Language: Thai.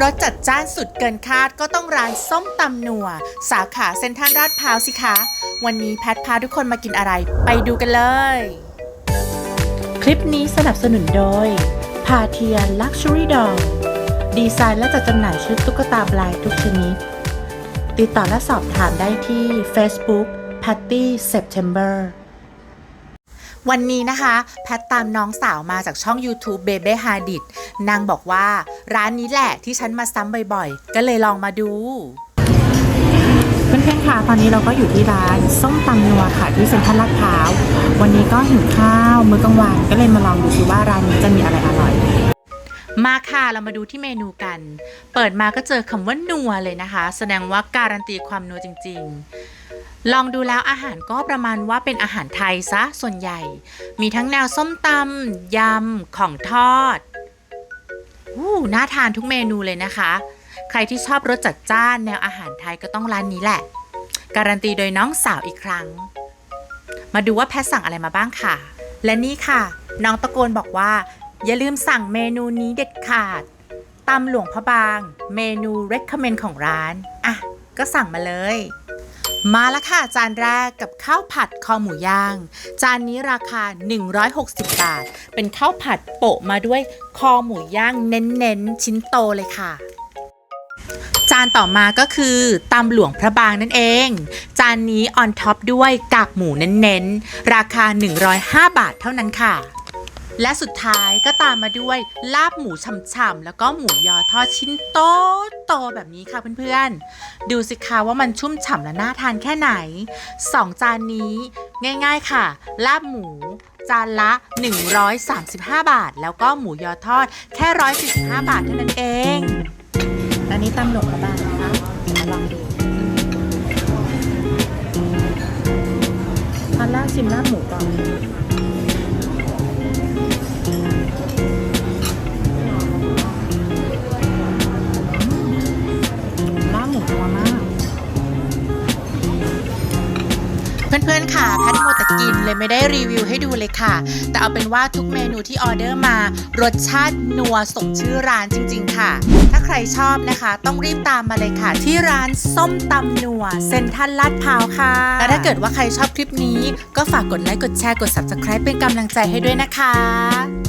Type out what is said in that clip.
รสจัดจ้านสุดเกินคาดก็ต้องร้านส้มตำหนัว สาขาเซ็นทรัลลาดพร้าวสิคะ วันนี้แพทพาทุกคนมากินอะไร ไปดูกันเลย คลิปนี้สนับสนุนโดย พาเทียนลักชัวรี่ดอลดีไซน์และจัดจำหน่ายชุดตุ๊กตาบลายทุกชนิด ติดต่อและสอบถามได้ที่ Facebook Patty September วันนี้นะคะ แพทตามน้องสาวมาจากช่อง YouTube b a b y h a d i t นางบอกว่าร้านนี้แหละที่ฉันมาซ้ำบ่อยๆ ก็เลยลองมาดู เพื่อนๆคะตอนนี้เราก็อยู่ที่ร้านส้มตำนัวค่ะที่เซ็นทรัลลาดพร้าว วันนี้ก็หิวข้าวมื้อกลางวันก็เลยมาลองดูซิว่าร้านนี้จะมีอะไรอร่อย มาค่ะเรามาดูที่เมนูกัน เปิดมาก็เจอคำว่านัวเลยนะคะ แสดงว่าการันตีความนัวจริง ๆ ลองดูแล้วอาหารก็ประมาณว่าเป็นอาหารไทยซะส่วนใหญ่ มีทั้งแนวส้มตำยำ ของทอดอู้น่าทานทุกเมนูเลยนะคะ ใครที่ชอบรสจัดจ้านแนวอาหารไทยก็ต้องร้านนี้แหละ การันตีโดยน้องสาวอีกครั้ง มาดูว่าแพทสั่งอะไรมาบ้างค่ะ และนี่ค่ะ น้องตะโกนบอกว่า อย่าลืมสั่งเมนูนี้เด็ดขาดตำหลวงพระบาง เมนู recommend ของร้าน อะ ก็สั่งมาเลย มาแล้วค่ะ จานแรกกับข้าวผัดคอหมูย่าง จานนี้ราคา 160 บาท เป็นข้าวผัดโปะมาด้วยคอหมูย่างเน้นๆ ชิ้นโตเลยค่ะ จานต่อมาก็คือตำหลวงพระบางนั่นเอง จานนี้ออนท็อปด้วยกากหมูเน้นๆ ราคา 105 บาทเท่านั้นค่ะ และสุดท้ายก็ตามมาด้วยลาบหมูฉ่ำๆแล้วก็หมูยอทอดชิ้นโตโตๆแบบนี้ค่ะเพื่อนๆ ดูสิคะว่ามันชุ่มฉ่ำและน่าทานแค่ไหน 2 จานนี้ง่ายๆค่ะ ลาบหมูจานละ 135 บาท แล้วก็หมูยอทอดแค่ 145 บาทเท่านั้นเองอันนี้ตำหลวงพระบางนะคะมาลองดูตอนแรกชิมลาบหมูก่อน เพื่อนๆค่ะแพทโมแต่กินเลยไม่ได้รีวิวให้ดูเลยค่ะ แต่เอาเป็นว่าทุกเมนูที่ออเดอร์มา รสชาตินัวสมชื่อร้านจริง ๆ ค่ะ ถ้าใครชอบนะคะ ต้องรีบตามมาเลยค่ะ ที่ร้านส้มตำนัวเซนทันลาดพร้าวค่ะและถ้าเกิดว่าใครชอบคลิปนี้ ก็ฝากกดไลค์กดแชร์กด subscribe เป็นกำลังใจให้ด้วยนะคะ